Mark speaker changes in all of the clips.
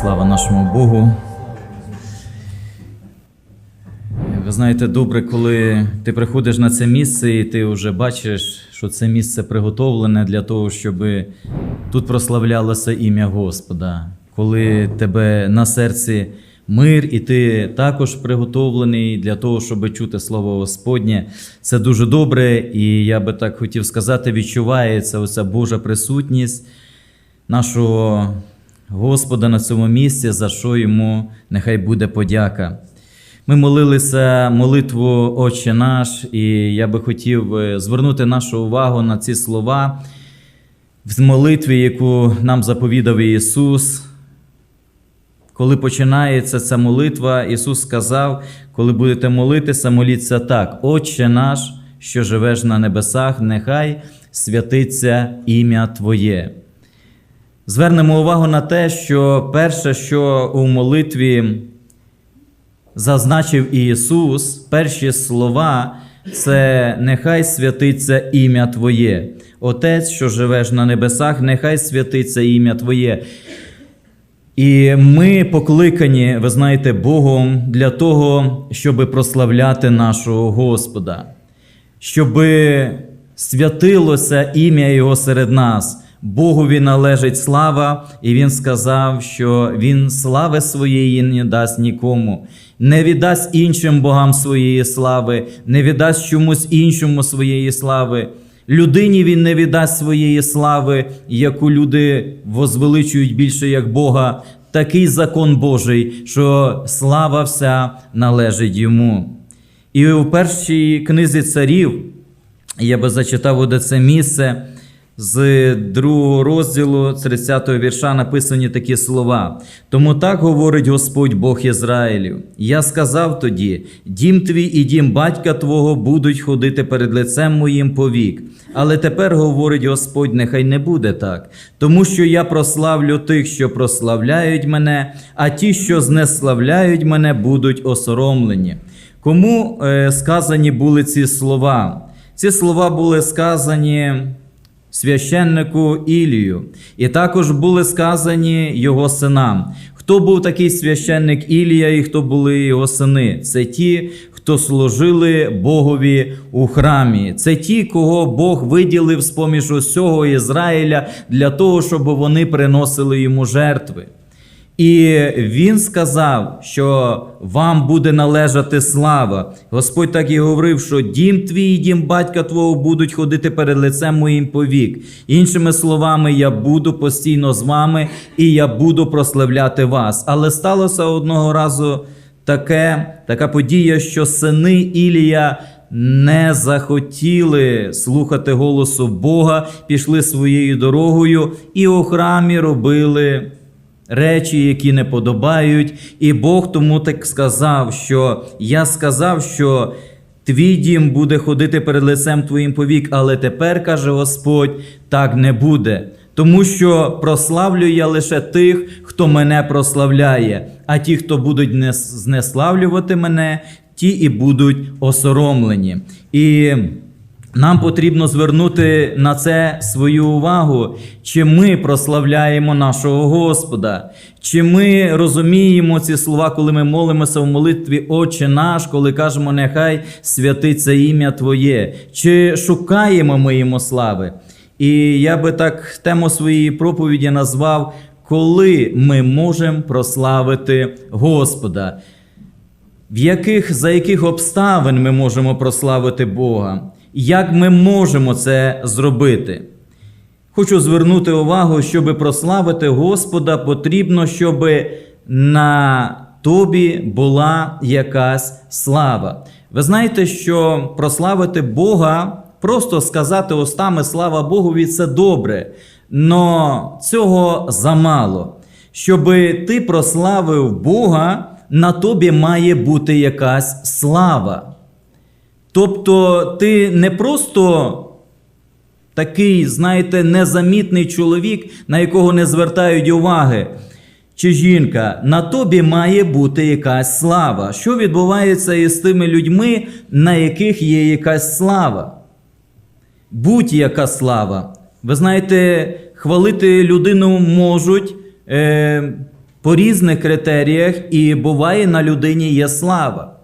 Speaker 1: Слава нашому Богу. Ви знаєте, добре, коли ти приходиш на це місце і ти вже бачиш, що це місце приготовлене для того, щоб тут прославлялося ім'я Господа. Коли тебе на серці мир, і ти також приготовлений для того, щоб чути слово Господнє, це дуже добре. І я би так хотів сказати, відчувається оця Божа присутність нашого Господа на цьому місці, за що йому нехай буде подяка. Ми молилися молитву Отче наш, і я би хотів е, звернути нашу увагу на ці слова в молитві, яку нам заповідав Ісус. Коли починається ця молитва, Ісус сказав, коли будете молитися, моліться так: Отче наш, що живеш на небесах, нехай святиться ім'я Твоє. Звернемо увагу на те, що перше, що у молитві зазначив Ісус, перші слова це нехай святиться ім'я Твоє. Отець, що живеш на небесах, нехай святиться ім'я Твоє. І ми покликані, ви знаєте, Богом для того, щоб прославляти нашого Господа, щоб святилося ім'я Його серед нас. Богові належить слава, і Він сказав, що Він слави своєї не дасть нікому, не віддасть іншим богам своєї слави, не віддасть чомусь іншому своєї слави. Людині він не віддасть своєї слави, яку люди возвеличують більше як Бога. Такий закон Божий, що слава вся належить йому. І у першій книзі царів я би зачитав оде це місце. З другого розділу 30-го вірша написані такі слова. Тому так говорить Господь Бог Ізраїлів. Я сказав тоді: дім твій і дім батька твого будуть ходити перед лицем моїм повік. Але тепер говорить Господь, нехай не буде так, тому що я прославлю тих, що прославляють мене, а ті, що знеславляють мене, будуть осоромлені. Кому е, сказані були ці слова? Ці слова були сказані священнику Ілію, і також були сказані його синам. Хто був такий священник Ілія і хто були його сини? Це ті, хто служили Богові у храмі. Це ті, кого Бог виділив з поміж усього Ізраїля для того, щоб вони приносили йому жертви. І він сказав, що вам буде належати слава. Господь так і говорив, що дім твій і дім батька твого будуть ходити перед лицем моїм повік. Іншими словами, я буду постійно з вами і я буду прославляти вас. Але сталося одного разу таке, така подія, що сини Ілія не захотіли слухати голосу Бога, пішли своєю дорогою і у храмі робили речі, які не подобають. І Бог тому так сказав, що я сказав, що твій дім буде ходити перед лицем твоїм повік, але тепер, каже Господь, так не буде. Тому що прославлю я лише тих, хто мене прославляє, а ті, хто будуть знеславлювати мене, ті і будуть осоромлені. І нам потрібно звернути на це свою увагу, чи ми прославляємо нашого Господа, чи ми розуміємо ці слова, коли ми молимося в молитві Отче наш, коли кажемо, нехай святиться ім'я Твоє, чи шукаємо ми йому слави. І я би так тему своєї проповіді назвав, коли ми можемо прославити Господа в яких, за яких обставин ми можемо прославити Бога, як ми можемо це зробити. Хочу звернути увагу, щоб прославити Господа, потрібно, щоб на тобі була якась слава. Ви знаєте, що прославити Бога, просто сказати устами слава Богові це добре, но цього замало. Щоби ти прославив Бога, на тобі має бути якась слава. Тобто ти не просто такий, знаєте, незамітний чоловік, на якого не звертають уваги. Чи жінка, на тобі має бути якась слава. Що відбувається із тими людьми, на яких є якась слава? Будь-яка слава. Ви знаєте, хвалити людину можуть, е, по різних критеріях, і буває на людині є слава.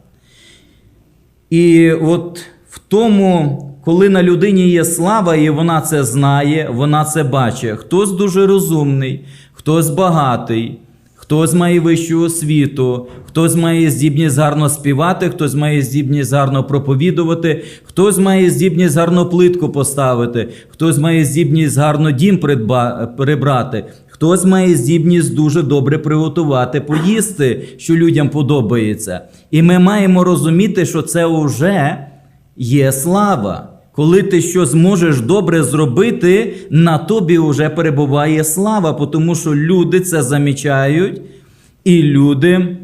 Speaker 1: І от в тому, коли на людині є слава, і вона це знає, вона це бачить. Хтось дуже розумний, хтось багатий, хтось має вищу освіту, хтось має здібність гарно співати, хтось має здібність гарно проповідувати, хтось має здібність гарно плитку поставити, хтось має здібність гарно дім прибрати, хтось має здібність дуже добре приготувати, поїсти, що людям подобається. І ми маємо розуміти, що це вже є слава. Коли ти щось можеш добре зробити, на тобі вже перебуває слава, тому що люди це замічають, і люди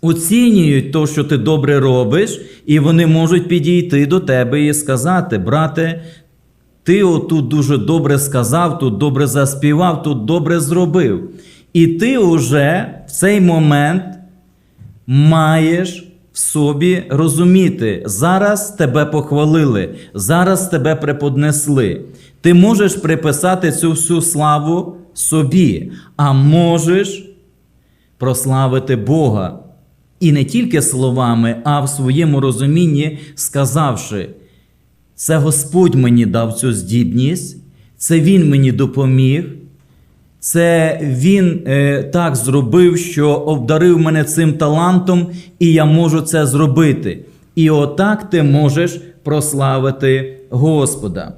Speaker 1: оцінюють те, що ти добре робиш, і вони можуть підійти до тебе і сказати: брате, ти отут дуже добре сказав, тут добре заспівав, тут добре зробив. І ти вже в цей момент маєш в собі розуміти, зараз тебе похвалили, зараз тебе преподнесли. Ти можеш приписати цю всю славу собі, а можеш прославити Бога. І не тільки словами, а в своєму розумінні сказавши, це Господь мені дав цю здібність, це Він мені допоміг, це Він е, так зробив, що обдарив мене цим талантом, і я можу це зробити. І отак ти можеш прославити Господа.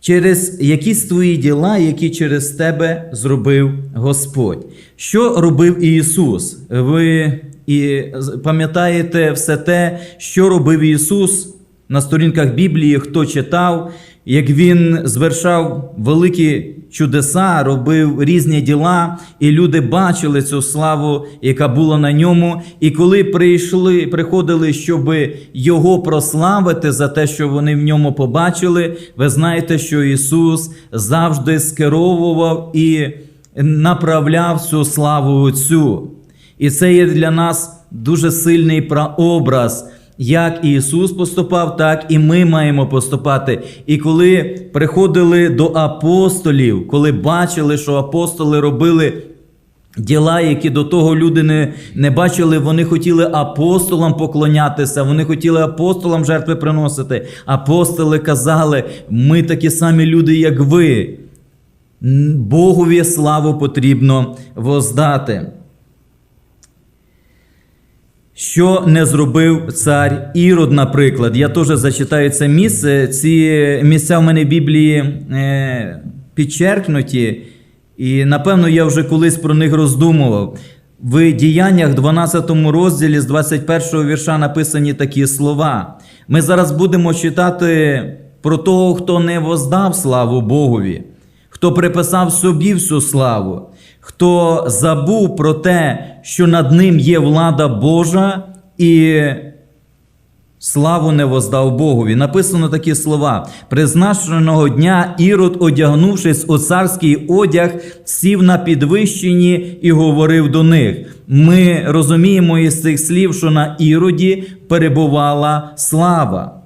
Speaker 1: Через якісь твої діла, які через тебе зробив Господь. Що робив Ісус? Ви і пам'ятаєте все те, що робив Ісус на сторінках Біблії, хто читав, як Він звершав великі чудеса, робив різні діла, і люди бачили цю славу, яка була на ньому. І коли прийшли, приходили, щоб його прославити за те, що вони в ньому побачили, ви знаєте, що Ісус завжди скеровував і направляв цю славу Отцю. І це є для нас дуже сильний прообраз. Як Ісус поступав, так і ми маємо поступати. І коли приходили до апостолів, коли бачили, що апостоли робили діла, які до того люди не, не бачили, вони хотіли апостолам поклонятися, вони хотіли апостолам жертви приносити. Апостоли казали: ми такі самі люди, як ви. Богові славу потрібно воздати. Що не зробив цар Ірод, наприклад. Я теж зачитаю це місце. Ці місця в мене в Біблії е, підчеркнуті, і напевно я вже колись про них роздумував. В діяннях 12 розділі з 21 вірша написані такі слова. Ми зараз будемо читати про того, хто не воздав славу Богові, хто приписав собі всю славу, хто забув про те, що над ним є влада Божа і славу не воздав Богові. Написано такі слова: призначеного дня Ірод, одягнувшись у царський одяг, сів на підвищенні і говорив до них. Ми розуміємо із цих слів, що на Іроді перебувала слава.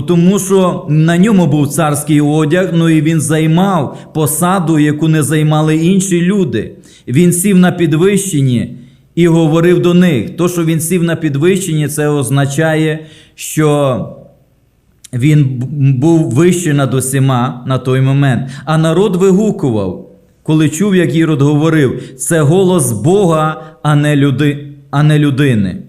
Speaker 1: Тому що на ньому був царський одяг, ну і він займав посаду, яку не займали інші люди. Він сів на підвищенні і говорив до них. То, що він сів на підвищенні, це означає, що він був вищий над усіма на той момент. А народ вигукував, коли чув, як Ірод говорив, це голос Бога, а не, люди, а не людини.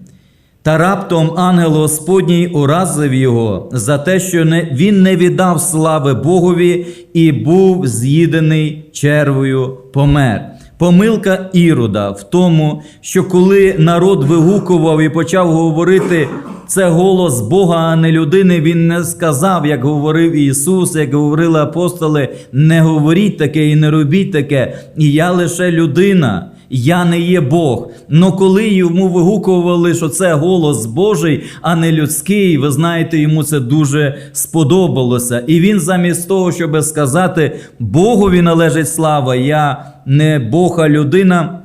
Speaker 1: Та раптом ангел Господній уразив його за те, що не, він не віддав слави Богові і був з'їдений червою помер. Помилка Ірода в тому, що коли народ вигукував і почав говорити це голос Бога, а не людини, він не сказав, як говорив Ісус, як говорили апостоли, не говоріть таке і не робіть таке. І я лише людина. Я не є Бог. Но коли йому вигукували, що це голос Божий, а не людський, ви знаєте, йому це дуже сподобалося. І він замість того, щоб сказати Богові належить слава, я не Бог, а людина,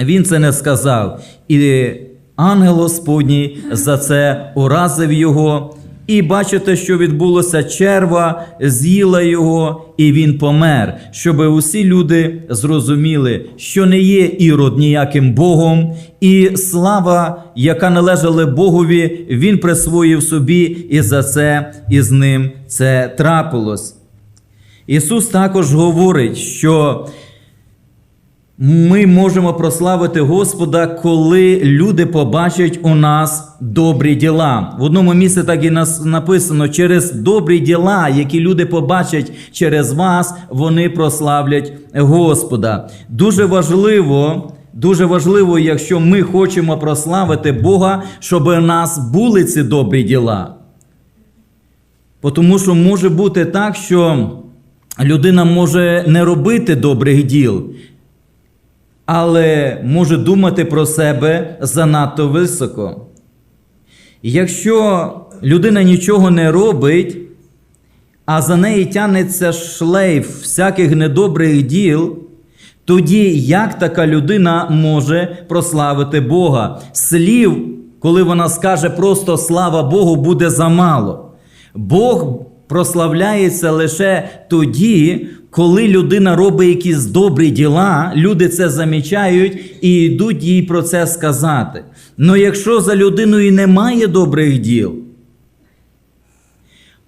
Speaker 1: він це не сказав. І ангел Господній за це уразив його І бачите, що відбулося черва, з'їла його, і він помер, щоб усі люди зрозуміли, що не є ірод ніяким Богом, і слава, яка належала Богові, він присвоїв собі, і за це із ним це трапилось. Ісус також говорить, що ми можемо прославити Господа, коли люди побачать у нас добрі діла. В одному місці так і нас написано: через добрі діла, які люди побачать через вас, вони прославлять Господа. Дуже важливо. Дуже важливо, якщо ми хочемо прославити Бога, щоб у нас були ці добрі діла. Тому що може бути так, що людина може не робити добрих діл, але може думати про себе занадто високо. Якщо людина нічого не робить, а за неї тянеться шлейф всяких недобрих діл, тоді як така людина може прославити Бога? Слів, коли вона скаже просто слава Богу, буде замало. Бог прославляється лише тоді, коли людина робить якісь добрі діла, люди це замічають і йдуть їй про це сказати. Ну якщо за людиною немає добрих діл,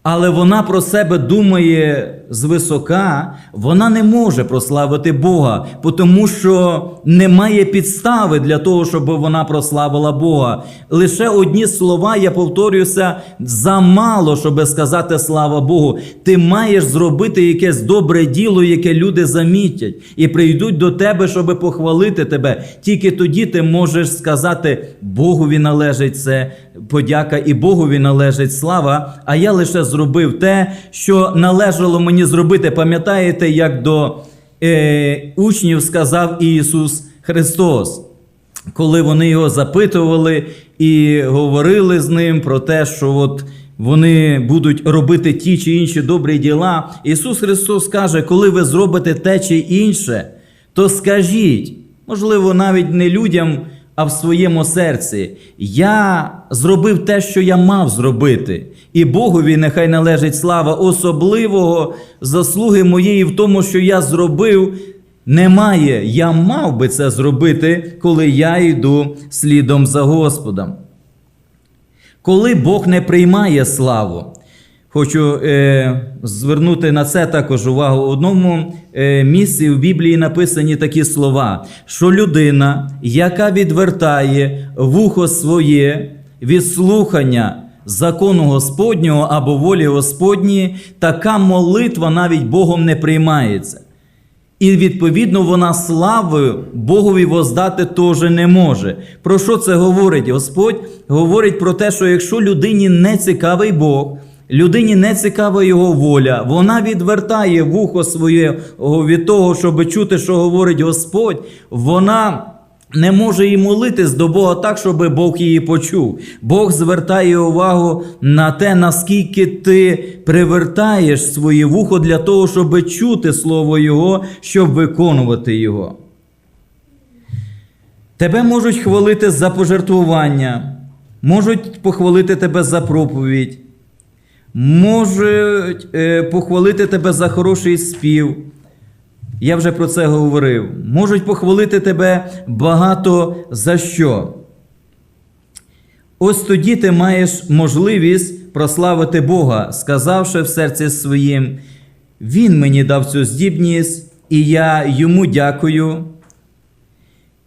Speaker 1: але вона про себе думає звисока, вона не може прославити Бога, тому що немає підстави для того, щоб вона прославила Бога. Лише одні слова, я повторюся, замало, щоб сказати слава Богу. Ти маєш зробити якесь добре діло, яке люди замітять, і прийдуть до тебе, щоб похвалити тебе. Тільки тоді ти можеш сказати, Богові належить це подяка, і Богові належить слава. А я лише зробив те, що належало мені зробити. Пам'ятаєте, як до е, учнів сказав Ісус Христос, коли вони його запитували і говорили з ним про те, що от вони будуть робити ті чи інші добрі діла. Ісус Христос каже, коли ви зробите те чи інше, то скажіть, можливо, навіть не людям а в своєму серці. Я зробив те, що я мав зробити, і Богові нехай належить слава особливого заслуги моєї в тому, що я зробив. Немає, я мав би це зробити, коли я йду слідом за Господом. Коли Бог не приймає славу, хочу е, звернути на це також увагу. В одному е, місці в Біблії написані такі слова, що людина, яка відвертає вухо своє від слухання закону Господнього або волі Господньої, така молитва навіть Богом не приймається. І відповідно вона слави Богові воздати теж не може. Про що це говорить? Господь говорить про те, що якщо людині не цікавий Бог, людині не цікава його воля, вона відвертає вухо своє від того, щоб чути, що говорить Господь, вона. Не може і молитись до Бога так, щоб Бог її почув. Бог звертає увагу на те, наскільки ти привертаєш своє вухо для того, щоб чути Слово Його, щоб виконувати Його. Тебе можуть хвалити за пожертвування, можуть похвалити тебе за проповідь, можуть е, похвалити тебе за хороший спів. Я вже про це говорив. Можуть похвалити тебе багато за що. Ось тоді ти маєш можливість прославити Бога, сказавши в серці своїм, Він мені дав цю здібність, і я йому дякую,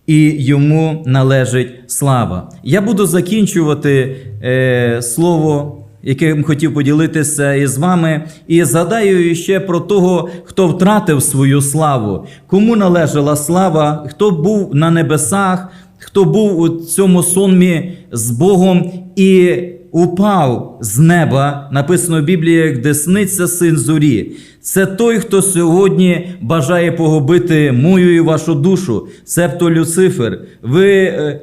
Speaker 1: і йому належить слава. Я буду закінчувати е, слово яким хотів поділитися із вами, і згадаю ще про того, хто втратив свою славу, кому належала слава, хто був на небесах, хто був у цьому сонмі з Богом і упав з неба, написано в Біблії, як десниця син зорі. Це той, хто сьогодні бажає погубити мою і вашу душу, цебто Люцифер. Ви е,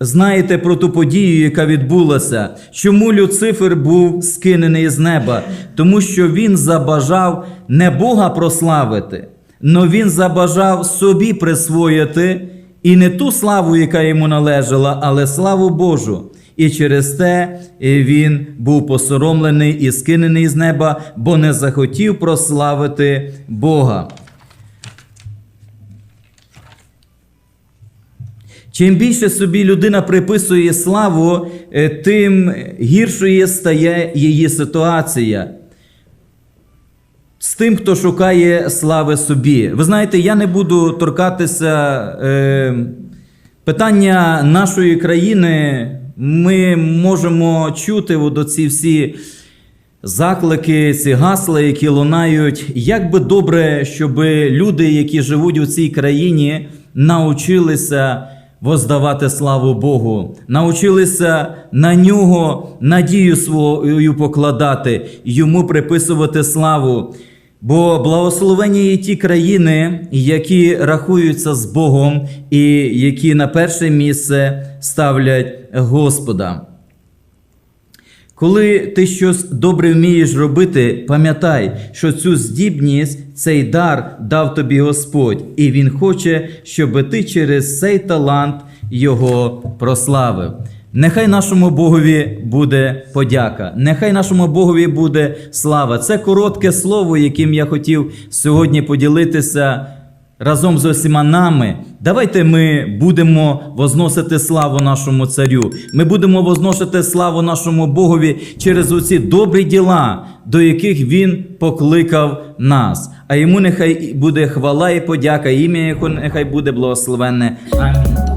Speaker 1: Знаєте про ту подію, яка відбулася, чому Люцифер був скинений з неба? Тому що він забажав не Бога прославити, але він забажав собі присвоїти і не ту славу, яка йому належала, але славу Божу. і через те він був посоромлений і скинений з неба, бо не захотів прославити Бога. Чим більше собі людина приписує славу, е, тим гіршою стає її ситуація. З тим, хто шукає слави собі. Ви знаєте, я не буду торкатися е, питання нашої країни. Ми можемо чути оці всі заклики, ці гасла, які лунають. Як би добре, щоб люди, які живуть у цій країні, научилися воздавати славу Богу, научилися на нього надію свою покладати, йому приписувати славу. Бо благословені є ті країни, які рахуються з Богом і які на перше місце ставлять Господа. Коли ти щось добре вмієш робити, пам'ятай, що цю здібність, цей дар дав тобі Господь, і Він хоче, щоб ти через цей талант його прославив. Нехай нашому Богові буде подяка, нехай нашому Богові буде слава. Це коротке слово, яким я хотів сьогодні поділитися разом з усіма нами. Давайте ми будемо возносити славу нашому царю. Ми будемо возносити славу нашому Богові через усі добрі діла, до яких Він покликав нас. А йому нехай буде хвала і подяка, ім'я його нехай буде благословенне. Амінь.